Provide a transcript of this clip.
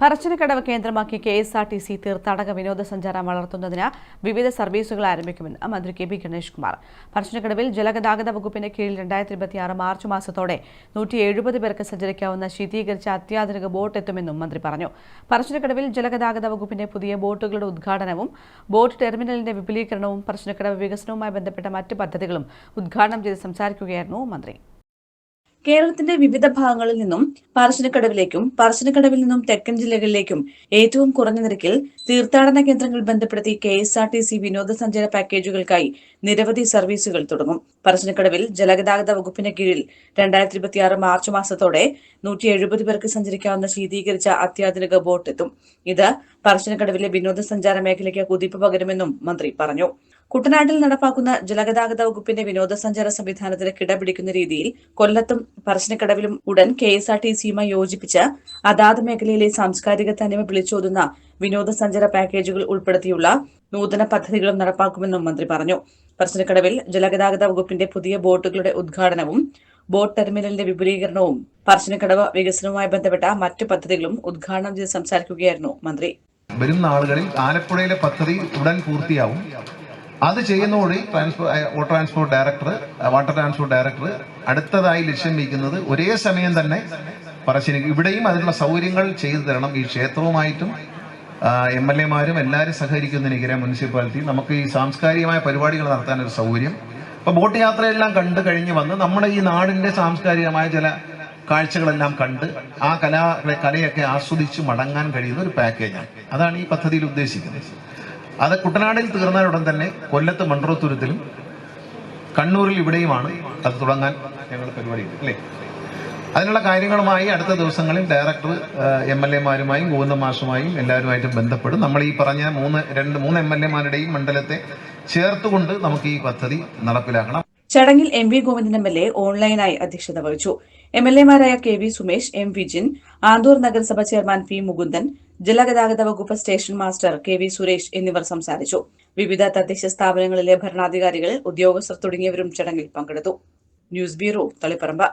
പറശ്ശിനിക്കടവ് കേന്ദ്രമാക്കി K S R T C തീർത്ഥാടക വിനോദസഞ്ചാരം വളർത്തുന്നതിന് വിവിധ സർവീസുകൾ ആരംഭിക്കുമെന്ന് മന്ത്രി കെ പി ഗണേഷ് കുമാർ. പറശ്ശിനിക്കടവിൽ ജലഗതാഗത വകുപ്പിന്റെ കീഴിൽ രണ്ടായിരത്തി ഇരുപത്തിയാറ് മാർച്ച് മാസത്തോടെ നൂറ്റി എഴുപത് പേർക്ക് സഞ്ചരിക്കാവുന്ന ശീതീകരിച്ച അത്യാധുനിക ബോട്ട് എത്തുമെന്നും മന്ത്രി പറഞ്ഞു. പറശ്ശിനിക്കടവിൽ ജലഗതാഗത വകുപ്പിന്റെ പുതിയ ബോട്ടുകളുടെ ഉദ്ഘാടനവും ബോട്ട് ടെർമിനലിന്റെ വിപുലീകരണവും പറശ്ശിനിക്കടവ് വികസനവുമായി ബന്ധപ്പെട്ട മറ്റ് പദ്ധതികളും ഉദ്ഘാടനം ചെയ്ത് സംസാരിക്കുകയായിരുന്നു മന്ത്രി. കേരളത്തിന്റെ വിവിധ ഭാഗങ്ങളിൽ നിന്നും പറശ്ശിനിക്കടവിലേക്കും പറശ്ശിനിക്കടവിൽ നിന്നും തെക്കൻ ജില്ലകളിലേക്കും ഏറ്റവും കുറഞ്ഞ നിരക്കിൽ തീർത്ഥാടന കേന്ദ്രങ്ങൾ ബന്ധപ്പെടുത്തി K S R T C വിനോദസഞ്ചാര പാക്കേജുകൾക്കായി നിരവധി സർവീസുകൾ തുടങ്ങും. പറശ്ശിനിക്കടവിൽ ജലഗതാഗത വകുപ്പിന് കീഴിൽ രണ്ടായിരത്തി ഇരുപത്തിയാറ് മാർച്ച് മാസത്തോടെ നൂറ്റി എഴുപത് പേർക്ക് സഞ്ചരിക്കാവുന്ന ശീതീകരിച്ച അത്യാധുനിക ബോട്ട് എത്തും. ഇത് പറശ്ശിനിക്കടവിലെ വിനോദസഞ്ചാര മേഖലയ്ക്ക് കുതിപ്പ് പകരുമെന്നും മന്ത്രി പറഞ്ഞു. കുട്ടനാട്ടിൽ നടപ്പാക്കുന്ന ജലഗതാഗത വകുപ്പിന്റെ വിനോദസഞ്ചാര സംവിധാനത്തിന് കിടപിടിക്കുന്ന രീതിയിൽ കൊല്ലത്തും പറശ്ശിനിക്കടവിലും ഉടൻ കെ എസ് ആർ ടി സിയുമായി യോജിപ്പിച്ച് അതാത് മേഖലയിലെ സാംസ്കാരിക തനിമ വിളിച്ചോതുന്ന വിനോദസഞ്ചാര പാക്കേജുകൾ ഉൾപ്പെടുത്തിയുള്ള നൂതന പദ്ധതികളും നടപ്പാക്കുമെന്നും മന്ത്രി പറഞ്ഞു. പറശ്ശിനിക്കടവിൽ ജലഗതാഗത വകുപ്പിന്റെ പുതിയ ബോട്ടുകളുടെ ഉദ്ഘാടനവും ബോട്ട് ടെർമിനലിന്റെ വിപുലീകരണവും പറശ്ശിനിക്കടവ് വികസനവുമായി ബന്ധപ്പെട്ട മറ്റു പദ്ധതികളും ഉദ്ഘാടനം ചെയ്ത് സംസാരിക്കുകയായിരുന്നു മന്ത്രി. വരും നാളുകളിൽ ആലപ്പുഴയിലെ പദ്ധതി ഉടൻ പൂർത്തിയാവും. അത് ചെയ്യുന്നതോടെ transport transport director water transport director അടുത്തതായി ലക്ഷ്യം വയ്ക്കുന്നത് ഒരേ സമയം തന്നെ പറശ്ശിനി ഇവിടെയും അതിനുള്ള സൗകര്യങ്ങൾ ചെയ്തു തരണം. ഈ ക്ഷേത്രവുമായിട്ടും എം എൽ എമാരും എല്ലാവരും സഹകരിക്കുന്നതിനെതിരെ മുനിസിപ്പാലിറ്റി നമുക്ക് ഈ സാംസ്കാരികമായ പരിപാടികൾ നടത്താനൊരു സൗകര്യം. അപ്പോൾ ബോട്ട് യാത്രയെല്ലാം കണ്ടു കഴിഞ്ഞ് വന്ന് നമ്മുടെ ഈ നാടിന്റെ സാംസ്കാരികമായ ചില കാഴ്ചകളെല്ലാം കണ്ട് ആ കലാ കലയൊക്കെ ആസ്വദിച്ച് മടങ്ങാൻ കഴിയുന്ന ഒരു പാക്കേജാണ്. അതാണ് ഈ പദ്ധതിയിൽ ഉദ്ദേശിക്കുന്നത്. അത് കുട്ടനാടിൽ തീർന്നാലുടൻ തന്നെ കൊല്ലത്ത് മൺറോത്തുരത്തിലും കണ്ണൂരിൽ ഇവിടെയുമാണ് അത് തുടങ്ങാൻ ഞങ്ങൾ പരിപാടി അല്ലേ? അതിനുള്ള കാര്യങ്ങളുമായി അടുത്ത ദിവസങ്ങളിൽ ഡയറക്ടർ എം എൽ എമാരുമായും ഗോവിന്ദ മാഷുമായും എല്ലാവരുമായിട്ടും ബന്ധപ്പെടും. നമ്മൾ ഈ പറഞ്ഞ മൂന്ന് രണ്ട് മൂന്ന് എം എൽ എമാരുടെയും മണ്ഡലത്തെ ചേർത്തുകൊണ്ട് നമുക്ക് ഈ പദ്ധതി നടപ്പിലാക്കണം. ചടങ്ങിൽ M V Govindan M L A ഓൺലൈനായി അധ്യക്ഷത വഹിച്ചു. M L എമാരായ K V Sumesh M Vijin Anthoor നഗരസഭ ചെയർമാൻ പി മുകുന്ദൻ ജലഗതാഗത വകുപ്പ് station master K V Suresh എന്നിവർ സംസാരിച്ചു. വിവിധ തദ്ദേശ സ്ഥാപനങ്ങളിലെ ഭരണാധികാരികൾ ഉദ്യോഗസ്ഥർ തുടങ്ങിയവരും ചടങ്ങിൽ പങ്കെടുത്തു. News bureau Taliparamba.